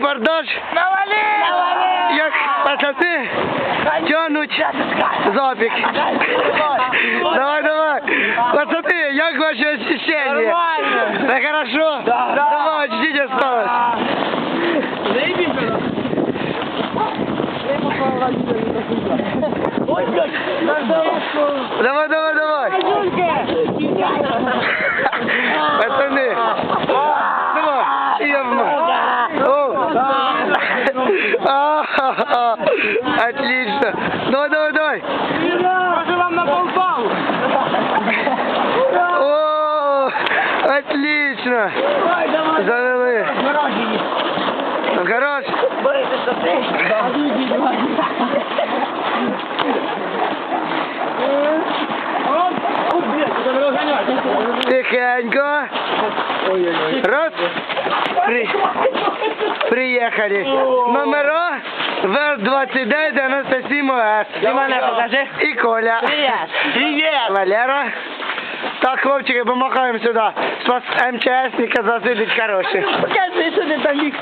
бардаж. Як пацати тянуть запік. Давай, давай. Пацати, як ваші ощущения? Нормально. Да хорошо? Да. Давай, чуть осталось. Давай, давай, давай. Пацаны. Давай. Я О. А-ха-ха. Отлично. Давай, давай, давай. Може вам на полпалу? О, отлично. Завели. Гараж. Тихенько. Раз. При... Приехали. Номера ВР-2997 ОС. Ти мене покажи. І Коля. Привіт. Привіт. Валера. Так, хлопчики, помахаємо сюди. Спас МЧСника засидить хороший. Покажи, що ти там міг.